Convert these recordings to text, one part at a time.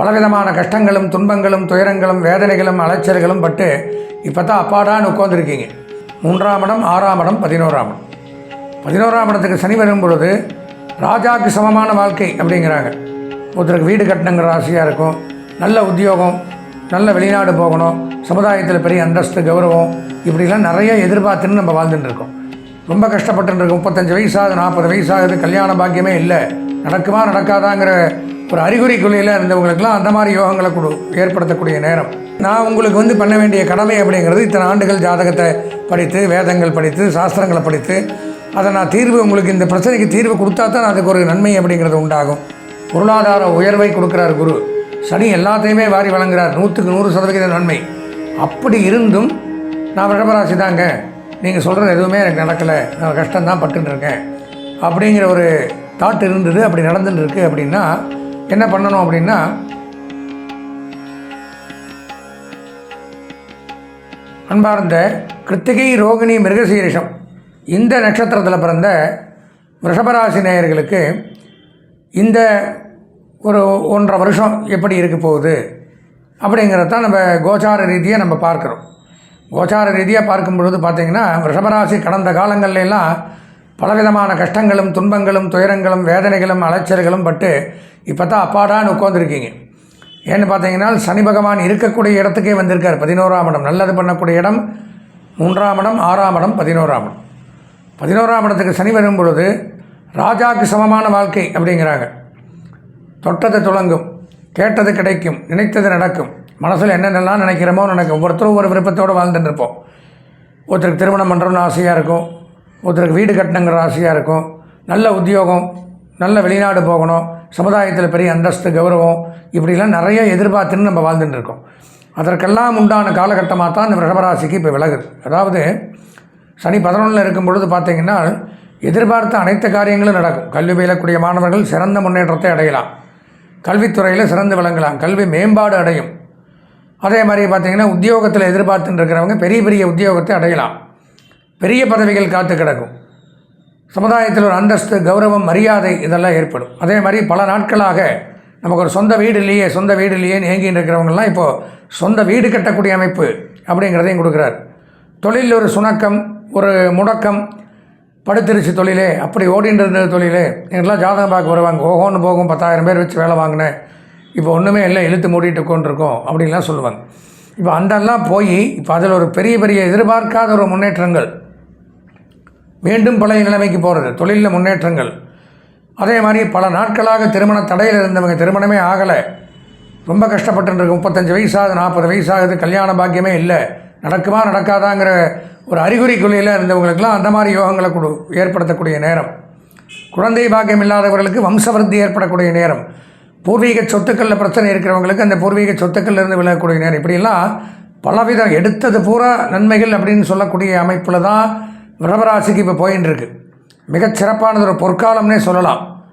பலவிதமான கஷ்டங்களும் துன்பங்களும் துயரங்களும் வேதனைகளும் அலைச்சல்களும் பட்டு இப்போ தான் அப்பாடான்னு உட்காந்துருக்கீங்க மூன்றாம் இடம் ஆறாம் இடம் பதினோராம் இடம். பதினோராம் இடத்துக்கு சனி வரும் பொழுது ராஜாவுக்கு சமமான வாழ்க்கை அப்படிங்கிறாங்க. ஒருத்தருக்கு வீடு கட்டணுங்கிற ஆசையாக இருக்கும். நல்ல உத்தியோகம் நல்ல வெளிநாடு போகணும் சமுதாயத்தில் பெரிய அந்தஸ்து கௌரவம் இப்படிலாம் நிறைய எதிர்பார்த்துன்னு நம்ம வாழ்ந்துட்டு இருக்கோம். ரொம்ப கஷ்டப்பட்டு இருக்கோம். முப்பத்தஞ்சு வயசாகுது நாற்பது வயசாகுது கல்யாண பாக்கியமே இல்லை. நடக்குமா நடக்காதாங்கிற அப்புறம் அறிகுறி அறிகுறிக்குள்ளையில் இருந்தவங்களுக்கெல்லாம் அந்த மாதிரி யோகங்களை கொடு ஏற்படுத்தக்கூடிய நேரம். நான் உங்களுக்கு வந்து பண்ண வேண்டிய கடமை அப்படிங்கிறது இத்தனை ஆண்டுகள் ஜாதகத்தை படித்து வேதங்கள் படித்து சாஸ்திரங்களை படித்து அதை நான் தீர்வு உங்களுக்கு இந்த பிரச்சனைக்கு தீர்வு கொடுத்தா தான் அதுக்கு ஒரு நன்மை அப்படிங்கிறது உண்டாகும். பொருளாதார உயர்வை கொடுக்குறார் குரு. சனி எல்லாத்தையுமே வாரி வழங்குறார். நூற்றுக்கு நூறு சதவிகித நன்மை. அப்படி இருந்தும் நான் ரிஷபராசி தாங்க. நீங்கள் சொல்கிறது எதுவுமே எனக்கு நடக்கலை. நான் கஷ்டம்தான் பட்டுன்னு இருக்கேன். அப்படிங்கிற ஒரு தாட் இருந்தது. அப்படி நடந்துட்டு இருக்குது அப்படின்னா என்ன பண்ணணும் அப்படின்னா அன்பார்ந்த கிருத்திகை ரோகிணி மிருகசீரிஷம் இந்த நட்சத்திரத்தில் பிறந்த ரிஷபராசி நேயர்களுக்கு இந்த ஒரு ஒன்றரை வருஷம் எப்படி இருக்க போகுது அப்படிங்கிறதான் நம்ம கோச்சார ரீதியாக நம்ம பார்க்குறோம். கோச்சார ரீதியாக பார்க்கும்பொழுது பார்த்திங்கன்னா ரிஷபராசி கடந்த காலங்கள்லாம் பலவிதமான கஷ்டங்களும் துன்பங்களும் துயரங்களும் வேதனைகளும் அலைச்சல்களும் பட்டு இப்போ தான் அப்பாடான்னு உட்காந்துருக்கீங்க ஏன்னு பார்த்தீங்கன்னா சனி பகவான் இருக்கக்கூடிய இடத்துக்கே வந்திருக்கார். பதினோராம் இடம் நல்லது பண்ணக்கூடிய இடம். மூன்றாம் இடம் ஆறாம் இடம் பதினோராம் இடம். பதினோராம் இடத்துக்கு சனி வரும் பொழுது ராஜாவுக்கு சமமான வாழ்க்கை அப்படிங்கிறாங்க. தொட்டது துளங்கும் கேட்டது கிடைக்கும் நினைத்தது நடக்கும். மனசில் என்னென்னலாம் நினைக்கிறோமோ நினைக்கும் ஒவ்வொருத்தரும் ஒவ்வொரு விருப்பத்தோடு வாழ்ந்துட்டு இருப்போம். ஒருத்தருக்கு திருமணம் பண்ணுறோம்னு ஆசையாக இருக்கும். ஒருத்தருக்கு வீடு கட்டணுங்கிற ஆசையாக இருக்கும். நல்ல உத்தியோகம் நல்ல வெளிநாடு போகணும் சமுதாயத்தில் பெரிய அந்தஸ்து கௌரவம் இப்படிலாம் நிறைய எதிர்பார்த்துன்னு நம்ம வாழ்ந்துட்டு இருக்கோம். அதற்கெல்லாம் உண்டான காலகட்டமாக தான் இந்த ரிஷபராசிக்கு இப்போ விலகுது. அதாவது சனி பதினொன்றில் இருக்கும் பொழுது பார்த்தீங்கன்னா எதிர்பார்த்த அனைத்து காரியங்களும் நடக்கும். கல்வி பயிலக்கூடிய மாணவர்கள் சிறந்த முன்னேற்றத்தை அடையலாம். கல்வித்துறையில் சிறந்து விளங்கலாம். கல்வி மேம்பாடு அடையும். அதே மாதிரி பார்த்திங்கன்னா உத்தியோகத்தில் எதிர்பார்த்துட்டு இருக்கிறவங்க பெரிய பெரிய உத்தியோகத்தை அடையலாம். பெரிய பதவிகள் காத்து கிடக்கும். சமுதாயத்தில் ஒரு அந்தஸ்து கௌரவம் மரியாதை இதெல்லாம் ஏற்படும். அதே மாதிரி பல நாட்களாக நமக்கு ஒரு சொந்த வீடு இல்லையே சொந்த வீடு இல்லையே ஏங்கின்னு இருக்கிறவங்கலாம் இப்போது சொந்த வீடு கட்டக்கூடிய அமைப்பு அப்படிங்கிறதையும் கொடுக்குறார். தொழிலில் ஒரு சுணக்கம் ஒரு முடக்கம். படுத்திருச்சு தொழிலே அப்படி ஓடிட்டு இருந்த தொழிலே. எங்கெல்லாம் ஜாதகம் பார்க்க வருவாங்க ஓஹோன்னு போகும் பத்தாயிரம் பேர் வச்சு வேலை வாங்கினேன் இப்போ ஒன்றுமே இல்லை இழுத்து மூடிட்டு கொண்டிருக்கோம் அப்படின்லாம் சொல்லுவாங்க. இப்போ அந்தெல்லாம் போய் இப்போ அதில் ஒரு பெரிய பெரிய எதிர்பார்க்காத ஒரு முன்னேற்றங்கள் மீண்டும் பழைய நிலைமைக்கு போகிறது தொழிலில் முன்னேற்றங்கள். அதே மாதிரி பல நாட்களாக திருமண தடையில் இருந்தவங்க திருமணமே ஆகலை. ரொம்ப கஷ்டப்பட்டுருக்கு முப்பத்தஞ்சு வயசாகுது நாற்பது வயசாகுது கல்யாண பாக்கியமே இல்லை. நடக்குமா நடக்காதாங்கிற ஒரு அறிகுறிக்குள்ளையில் இருந்தவங்களுக்கெல்லாம் அந்த மாதிரி யோகங்களை கொடு ஏற்படுத்தக்கூடிய நேரம். குழந்தை பாக்கியம் இல்லாதவர்களுக்கு வம்சவருத்தி ஏற்படக்கூடிய நேரம். பூர்வீக சொத்துக்களில் பிரச்சனை இருக்கிறவங்களுக்கு அந்த பூர்வீக சொத்துக்கள்ல இருந்து விலகக்கூடிய நேரம். இப்படியெல்லாம் பலவிதம் எடுத்தது பூரா நன்மைகள் அப்படின்னு சொல்லக்கூடிய அமைப்பில் தான் விரபராசிக்கு இப்போ போயின்னு இருக்கு மிகச்சிறப்பானது ஒரு பொற்காலம்னே சொல்லலாம்.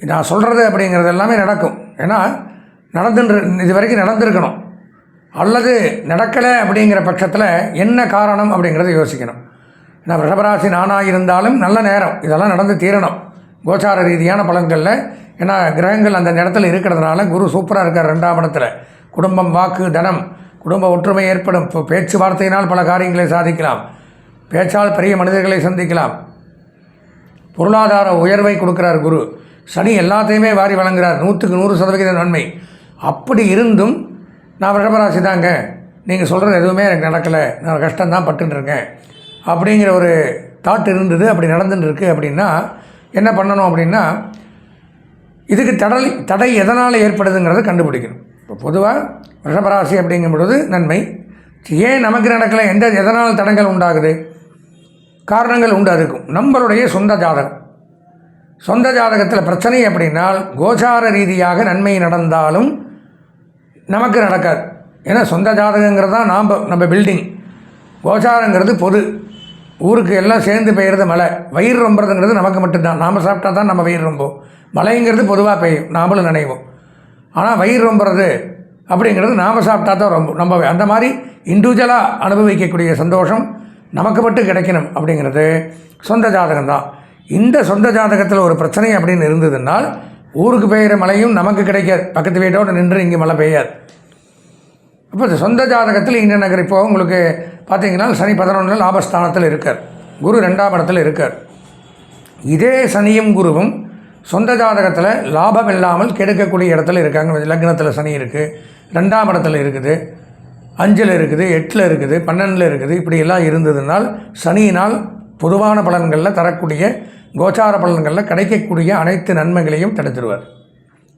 நான் சொல்கிறது அப்படிங்கிறது எல்லாமே நடக்கும். ஏன்னா நடந்துன்று இது வரைக்கும் நடந்திருக்கணும். அல்லது நடக்கலை அப்படிங்கிற பட்சத்தில் என்ன காரணம் அப்படிங்கிறத யோசிக்கணும். ஏன்னா ரிஷபராசி நானாக இருந்தாலும் நல்ல நேரம். இதெல்லாம் நடந்து தீரணும். கோச்சார ரீதியான பலன்களில். ஏன்னா கிரகங்கள் அந்த இடத்துல இருக்கிறதுனால குரு சூப்பராக இருக்கார் ரெண்டாம் இடத்துல. குடும்பம் வாக்கு தனம். குடும்ப ஒற்றுமை ஏற்படும். இப்போ பேச்சுவார்த்தையினால் பல காரியங்களை சாதிக்கலாம். பேச்சால் பெரிய மனிதர்களை சந்திக்கலாம். பொருளாதார உயர்வை கொடுக்கிறார் குரு. சனி எல்லாத்தையுமே வாரி வழங்குகிறார். நூற்றுக்கு நூறு சதவிகித நன்மை. அப்படி இருந்தும் நான் ரிஷபராசி தாங்க. நீங்கள் சொல்கிறது எதுவுமே எனக்கு நடக்கலை. நான் கஷ்டம்தான் பட்டுருக்கேன் அப்படிங்கிற ஒரு தாட் இருந்தது. அப்படி நடந்துட்டுருக்கு அப்படின்னா என்ன பண்ணணும் அப்படின்னா இதுக்கு தடல் தடை எதனால் ஏற்படுதுங்கிறத கண்டுபிடிக்கணும். இப்போ பொதுவாக ரிஷபராசி அப்படிங்கும் பொழுது நன்மை. ஏன் நமக்கு நடக்கலை? எந்த எதனால் தடங்கள் உண்டாகுது? காரணங்கள் உண்டு அதுக்கும். நம்மளுடைய சொந்த ஜாதகம். சொந்த ஜாதகத்தில் பிரச்சனை அப்படின்னால் கோச்சார ரீதியாக நன்மை நடந்தாலும் நமக்கு நடக்காது. ஏன்னா சொந்த ஜாதகங்கிறது தான் நாம் நம்ம பில்டிங் கோச்சாரங்கிறது பொது. ஊருக்கு எல்லாம் சேர்ந்து பெய்கிறது மழை வயிறு ரொம்புறதுங்கிறது நமக்கு மட்டும்தான். நாம் சாப்பிட்டா தான் நம்ம வயிறு ரொம்போம். மழைங்கிறது பொதுவாக பெய்யும். நாமளும் நினைவோம். ஆனால் வயிறு ரொம்புறது அப்படிங்கிறது நாம் சாப்பிட்டா தான் ரொம்ப நம்ம அந்த மாதிரி இண்டிவிஜுவலாக அனுபவிக்கக்கூடிய சந்தோஷம் நமக்கு மட்டும் கிடைக்கணும் அப்படிங்கிறது சொந்த ஜாதகம் தான் இந்த சொந்த ஜாதகத்தில் ஒரு பிரச்சனை அப்படின்னு இருந்ததுனால் ஊருக்கு பெய்கிற மழையும் நமக்கு கிடைக்காது. பக்கத்து வீட்டோடு நின்று இங்கே மழை பெய்யாது. அப்போ இந்த சொந்த ஜாதகத்தில் இந்திய நகர் இப்போ உங்களுக்கு பார்த்தீங்கன்னா சனி பதினொன்றில் லாபஸ்தானத்தில் இருக்கார். குரு ரெண்டாம் இடத்துல இருக்கார். இதே சனியும் குருவும் சொந்த ஜாதகத்தில் லாபம் இல்லாமல் கெடுக்கக்கூடிய இடத்துல இருக்காங்க. லக்னத்தில் சனி இருக்குது ரெண்டாம் இடத்துல இருக்குது. அஞ்சில் இருக்குது எட்டில் இருக்குது பன்னெண்டில் இருக்குது இப்படியெல்லாம் இருந்ததுனால் சனியினால் பொதுவான பலன்களில் தரக்கூடிய கோச்சார பலன்களில் கிடைக்கக்கூடிய அனைத்து நன்மைகளையும் தடுத்துடுவார்.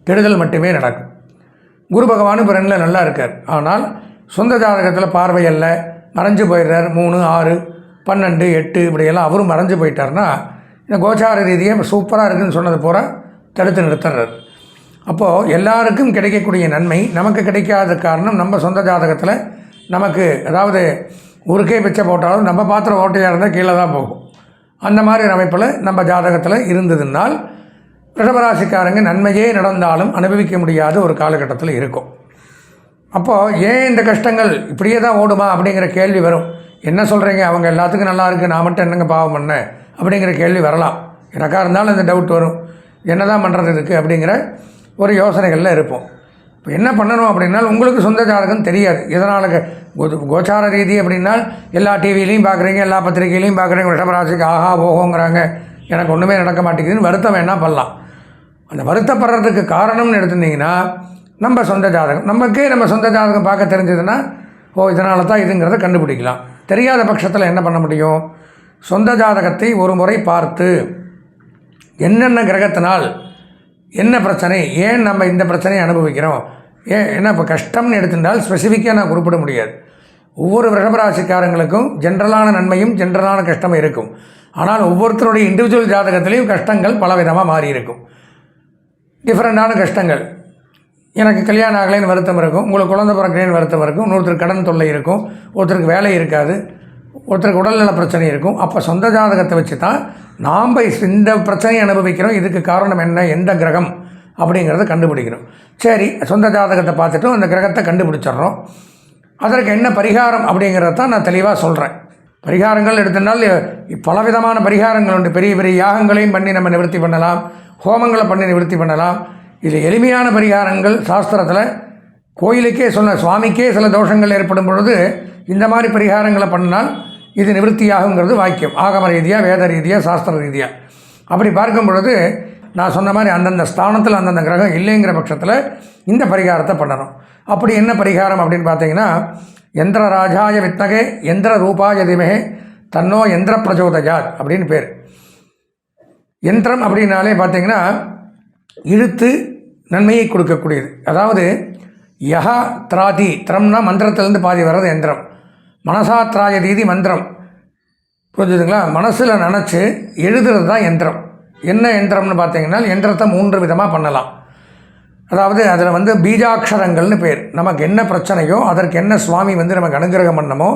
கெடுதல் மட்டுமே நடக்கும். குரு பகவான் இப்போ ரெண்டில் நல்லா இருக்கார். ஆனால் சொந்த ஜாதகத்தில் பார்வை அல்ல. மறைஞ்சு போயிடுறார். மூணு ஆறு பன்னெண்டு எட்டு இப்படியெல்லாம் அவரும் மறைஞ்சு போயிட்டார்னா இந்த கோச்சார ரீதியாக சூப்பராக இருக்குன்னு சொன்னது பூரா தடுத்து நிறுத்துறாரு. அப்போது எல்லாருக்கும் கிடைக்கக்கூடிய நன்மை நமக்கு கிடைக்காத காரணம் நம்ம சொந்த ஜாதகத்தில் நமக்கு அதாவது ஊருக்கே பிச்சை போட்டாலும் நம்ம பாத்திரம் ஓட்டையாக இருந்தால் கீழே தான் போகும். அந்த மாதிரி அமைப்பில் நம்ம ஜாதகத்தில் இருந்ததுனால் ரிஷபராசிக்காரங்க நன்மையே நடந்தாலும் அனுபவிக்க முடியாத ஒரு காலகட்டத்தில் இருக்கும். அப்போது ஏன் இந்த கஷ்டங்கள் இப்படியே தான் ஓடுமா அப்படிங்கிற கேள்வி வரும். என்ன சொல்கிறீங்க அவங்க எல்லாத்துக்கும் நல்லா இருக்குது நான் மட்டும் என்னங்க பாவம் பண்ண? அப்படிங்கிற கேள்வி வரலாம். எனக்காக இருந்தாலும் இந்த டவுட் வரும். என்ன தான் பண்ணுறது இருக்குது அப்படிங்கிற ஒரு யோசனைகளில் இருப்போம். இப்போ என்ன பண்ணணும் அப்படின்னா உங்களுக்கு சொந்த ஜாதகம் தெரியாது. இதனால் கோ- கோச்சார ரீதி அப்படின்னா எல்லா டிவிலையும் பார்க்குறீங்க எல்லா பத்திரிகையிலையும் பார்க்குறீங்க ரிஷபராசிக்கு ஆஹா ஓஹோங்கிறாங்க எனக்கு ஒன்றுமே நடக்க மாட்டேங்குதுன்னு வருத்தம் வேணால் பண்ணலாம். அந்த வருத்தப்படுறதுக்கு காரணம்னு எடுத்துட்டிங்கன்னா நம்ம சொந்த ஜாதகம் நமக்கே நம்ம சொந்த ஜாதகம் பார்க்க தெரிஞ்சதுன்னா ஓ இதனால தான் இதுங்கிறத கண்டுபிடிக்கலாம். தெரியாத பட்சத்தில் என்ன பண்ண முடியும்? சொந்த ஜாதகத்தை ஒரு முறை பார்த்து என்னென்ன கிரகத்தினால் என்ன பிரச்சனை? ஏன் நம்ம இந்த பிரச்சனையை அனுபவிக்கிறோம்? ஏன் என்ன இப்போ கஷ்டம்னு எடுத்துட்டால் ஸ்பெசிஃபிக்காக நான் குறிப்பிட முடியாது. ஒவ்வொரு ரிஷபராசிக்காரங்களுக்கும் ஜென்ரலான நன்மையும் ஜென்ரலான கஷ்டம் இருக்கும். ஆனால் ஒவ்வொருத்தருடைய இண்டிவிஜுவல் ஜாதகத்திலையும் கஷ்டங்கள் பலவிதமாக மாறி இருக்கும் டிஃப்ரெண்ட்டான கஷ்டங்கள். எனக்கு கல்யாணம் ஆகலைன்னு வருத்தம் இருக்கும். உங்களுக்கு குழந்தை பிறக்கலைன்னு வருத்தம் இருக்கும். இன்னொருத்தருக்கு கடன் தொல்லை இருக்கும். ஒருத்தருக்கு வேலை இருக்காது. ஒருத்தருக்கு உடல்நல பிரச்சனை இருக்கும். அப்போ சொந்த ஜாதகத்தை வச்சு தான் நாம் இந்த பிரச்சனையை அனுபவிக்கிறோம். இதுக்கு காரணம் என்ன? எந்த கிரகம்? அப்படிங்கிறத கண்டுபிடிக்கணும். சரி சொந்த ஜாதகத்தை பார்த்துட்டும் அந்த கிரகத்தை கண்டுபிடிச்சிடுறோம். அதற்கு என்ன பரிகாரம் அப்படிங்கிறத தான் நான் தெளிவாக சொல்கிறேன் பரிகாரங்கள் எடுத்தனால் பலவிதமான பரிகாரங்கள் உண்டு. பெரிய பெரிய யாகங்களையும் பண்ணி நம்ம நிவர்த்தி பண்ணலாம். ஹோமங்களை பண்ணி நிவர்த்தி பண்ணலாம். இது எளிமையான பரிகாரங்கள். சாஸ்திரத்தில் கோயிலுக்கே சொன்ன சுவாமிக்கே சில தோஷங்கள் ஏற்படும் பொழுது இந்த மாதிரி பரிகாரங்களை பண்ணால் இது நிவர்த்தியாகுங்கிறது வாக்கியம். ஆகம ரீதியாக வேத ரீதியாக சாஸ்திர ரீதியாக அப்படி பார்க்கும் பொழுது நான் சொன்ன மாதிரி அந்தந்த ஸ்தானத்தில் அந்தந்த கிரகம் இல்லைங்கிற பட்சத்தில் இந்த பரிகாரத்தை பண்ணணும். அப்படி என்ன பரிகாரம் அப்படின்னு பார்த்தீங்கன்னா எந்திர ராஜாய வித்மகே எந்திர ரூபாய திமகே தன்னோ எந்திர பிரச்சோதயாத் அப்படின்னு பேர். யந்திரம் அப்படின்னாலே பார்த்தீங்கன்னா இழுத்து நன்மையை கொடுக்கக்கூடியது. அதாவது யஹா திராதி திரம்னா மந்திரத்திலேருந்து பாதி வர்றது எந்திரம் மனசாத்ராய தீதி மந்திரம். புரிஞ்சுதுங்களா? மனசில் நினச்சி எழுதுறது தான் யந்திரம் என்ன யந்திரம்னு பார்த்தீங்கன்னா யந்திரத்தை மூன்று விதமாக பண்ணலாம். அதாவது அதில் வந்து பீஜாட்சரங்கள்னு பேர். நமக்கு என்ன பிரச்சனையோ அதற்கு என்ன சுவாமி வந்து நமக்கு அனுகிரகம் பண்ணமோ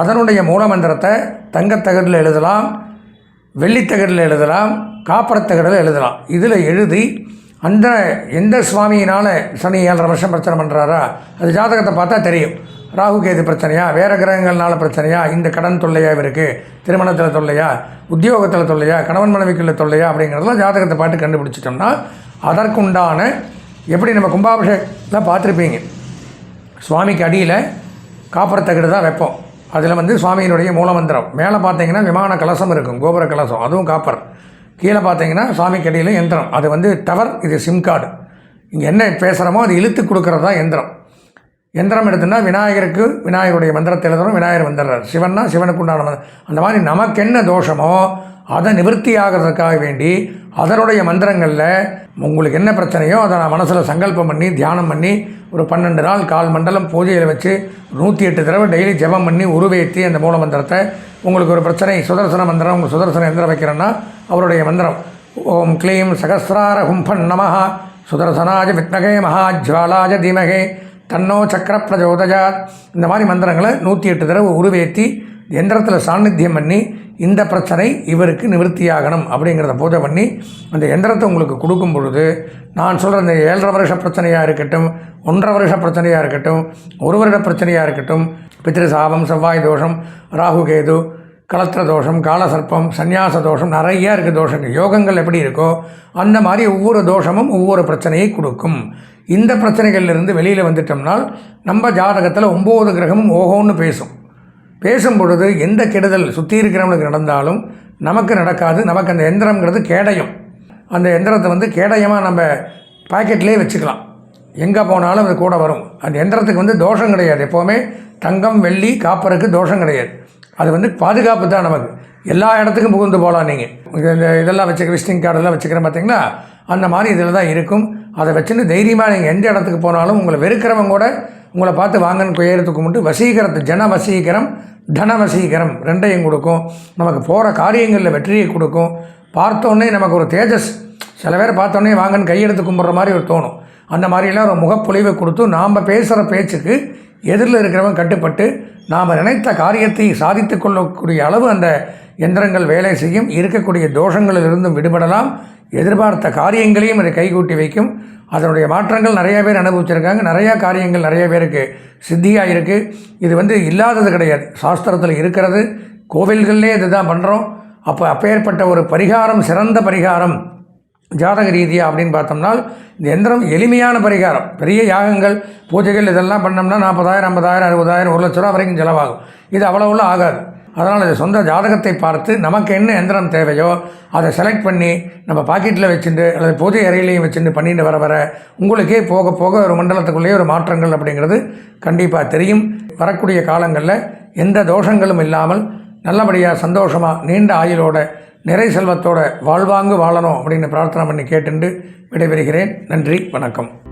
அதனுடைய மூலமந்திரத்தை தங்கத்தகடில் எழுதலாம் வெள்ளித்தகடில் எழுதலாம் காப்பரத்தகடில் எழுதலாம். இதில் எழுதி அந்த எந்த சுவாமியினால் சனி ஏழரை வருஷம் பிரச்சனை பண்ணுறாரா அது ஜாதகத்தை பார்த்தா தெரியும். ராகு கேது பிரச்சனையா? வேறு கிரகங்கள்னால பிரச்சனையா? இந்த கடன் தொல்லையா இவருக்கு? திருமணத்தில் தொல்லையா? உத்தியோகத்தில் தொல்லையா? கணவன் மனைவிக்குள்ள தொல்லையா? அப்படிங்கிறதெல்லாம் ஜாதகத்தை பார்த்து கண்டுபிடிச்சிட்டோம்னா அதற்குண்டான எப்படி நம்ம கும்பாபிஷேகத்தில் பார்த்துருப்பீங்க? சுவாமிக்கு அடியில் காப்பர் தான் வைப்போம். அதில் வந்து சுவாமியினுடைய மூலமந்திரம். மேலே பார்த்தீங்கன்னா விமான கலசம் இருக்கும் கோபுர கலசம். அதுவும் காப்பர். கீழே பார்த்தீங்கன்னா சுவாமிக்கு அடியில் எந்திரம். அது வந்து டவர் இது சிம் கார்டு. இங்கே என்ன பேசுகிறோமோ அது இழுத்து கொடுக்குறது தான் எந்திரம். எந்திரம் எடுத்துன்னா விநாயகருக்கு விநாயகருடைய மந்திரத்தை எழுதுறோம் விநாயகர் வந்துடுறார். சிவன்னா சிவனுக்கு உண்டான அந்த மாதிரி நமக்கு என்ன தோஷமோ அதை நிவர்த்தி ஆகிறதுக்காக வேண்டி அதனுடைய மந்திரங்களில் உங்களுக்கு என்ன பிரச்சனையோ அதை நான் மனசில் சங்கல்பம் பண்ணி தியானம் பண்ணி ஒரு பன்னெண்டு நாள் கால் மண்டலம் பூஜையில் வச்சு நூற்றி எட்டு தடவை டெய்லி ஜெபம் பண்ணி உருவேற்றி அந்த மூல மந்திரத்தை உங்களுக்கு ஒரு பிரச்சனை சுதர்சன மந்திரம் உங்கள் சுதர்சன எந்திரம் வைக்கிறேன்னா அவருடைய மந்திரம். ஓம் க்ளீம் சகசிரார ஹும்பன் நமஹா சுதர்சனாஜ வித்மகே மகாஜ்வாலாஜ தீமகே தன்னோ சக்கர பிரஜோதஜா இந்த மாதிரி மந்திரங்களை நூற்றி எட்டு தடவை உருவேற்றி எந்திரத்தில் சாநித்தியம் பண்ணி இந்த பிரச்சனை இவருக்கு நிவர்த்தியாகணும் அப்படிங்கிறத பூஜை பண்ணி அந்த எந்திரத்தை உங்களுக்கு கொடுக்கும் பொழுது நான் சொல்கிற இந்த ஏழரை வருஷ பிரச்சனையாக இருக்கட்டும் ஒன்றரை வருஷ பிரச்சனையாக இருக்கட்டும் ஒரு வருட பிரச்சனையாக இருக்கட்டும் பித்திரு சாபம் செவ்வாய் தோஷம் ராகு கேது கலத்திர தோஷம் காலசர்ப்பம் சந்நியாச தோஷம் நிறைய இருக்குது தோஷங்கள். யோகங்கள் எப்படி இருக்கோ அந்த மாதிரி ஒவ்வொரு தோஷமும் ஒவ்வொரு பிரச்சனையை கொடுக்கும். இந்த பிரச்சனைகள்லேருந்து வெளியில் வந்துட்டோம்னால் நம்ம ஜாதகத்தில் ஒம்பது கிரகமும் ஓஹோன்னு பேசும். பேசும் பொழுது எந்த கெடுதல் சுற்றி இருக்கிறவங்களுக்கு நடந்தாலும் நமக்கு நடக்காது. நமக்கு அந்த எந்திரங்கிறது கேடயம். அந்த எந்திரத்தை வந்து கேடயமாக நம்ம பாக்கெட்லேயே வச்சுக்கலாம். எங்கே போனாலும் அது கூட வரும். அந்த எந்திரத்துக்கு வந்து தோஷம் கிடையாது. எப்போவுமே தங்கம் வெள்ளி காப்பருக்கு தோஷம் கிடையாது. அது வந்து பாதுகாப்பு தான் நமக்கு. எல்லா இடத்துக்கும் புகுந்து போகலாம் நீங்கள் இந்த இதெல்லாம் வச்சுக்க விசிட்டிங் கார்டெல்லாம் வச்சுக்கிறேன் பார்த்தீங்களா அந்த மாதிரி இதில் தான் இருக்கும். அதை வச்சுன்னு தைரியமாக நீங்கள் எந்த இடத்துக்கு போனாலும் உங்களை வெறுக்கிறவங்க கூட உங்களை பார்த்து வாங்கன்னு குயரத்துக்கு மட்டும் வசீகரத்து ஜன வசீகரம் தன வசீகரம் ரெண்டையும் கொடுக்கும். நமக்கு போகிற காரியங்களில் வெற்றியை கொடுக்கும். பார்த்தோன்னே நமக்கு ஒரு தேஜஸ். சில பேர் பார்த்தோன்னே வாங்கன்னு கையெடுத்து கும்பிட்ற மாதிரி ஒரு தோணும். அந்த மாதிரிலாம் ஒரு முகப்பொழிவை கொடுத்து நாம் பேசுகிற பேச்சுக்கு எதிரில் இருக்கிறவன் கட்டுப்பட்டு நாம் நினைத்த காரியத்தை சாதித்து கொள்ளக்கூடிய அளவு அந்த எந்திரங்கள் வேலை செய்யும். இருக்கக்கூடிய தோஷங்களிலிருந்தும் விடுபடலாம். எதிர்பார்த்த காரியங்களையும் அதை கைகூட்டி வைக்கும். அதனுடைய மாற்றங்கள் நிறைய பேர் அனுபவிச்சிருக்காங்க. நிறையா காரியங்கள் நிறைய பேருக்கு சித்தியாக இருக்குது இது வந்து இல்லாதது கிடையாது. சாஸ்திரத்தில் இருக்கிறது. கோவில்கள்லேயே இதுதான் பண்ணுறோம் அப்போ அப்பேற்பட்ட ஒரு பரிகாரம் சிறந்த பரிகாரம் ஜாதக ரீதியாக அப்படின்னு பார்த்தோம்னா இந்த எந்திரம் எளிமையான பரிகாரம். பெரிய யாகங்கள் பூஜைகள் இதெல்லாம் பண்ணோம்னா நாற்பதாயிரம் ஐம்பதாயிரம் அறுபதாயிரம் ஒரு லட்ச ரூபா வரைக்கும் செலவாகும். இது அவ்வளோ ஆகாது. அதனால் அது சொந்த ஜாதகத்தை பார்த்து நமக்கு என்ன எந்திரம் தேவையோ அதை செலக்ட் பண்ணி நம்ம பாக்கெட்டில் வச்சுட்டு அல்லது பூஜை அறையிலையும் வச்சுட்டு பண்ணிட்டு வர வர உங்களுக்கே போக போக ஒரு மண்டலத்துக்குள்ளேயே ஒரு மாற்றங்கள் அப்படிங்கிறது கண்டிப்பாக தெரியும். வரக்கூடிய காலங்களில் எந்த தோஷங்களும் இல்லாமல் நல்லபடியாக சந்தோஷமாக நீண்ட ஆயுளோட நிறை செல்வத்தோட வாழ்வாங்கு வாழணும் அப்படின்னு பிரார்த்தனை பண்ணி கேட்டுண்டு விடைபெறுகிறேன். நன்றி வணக்கம்.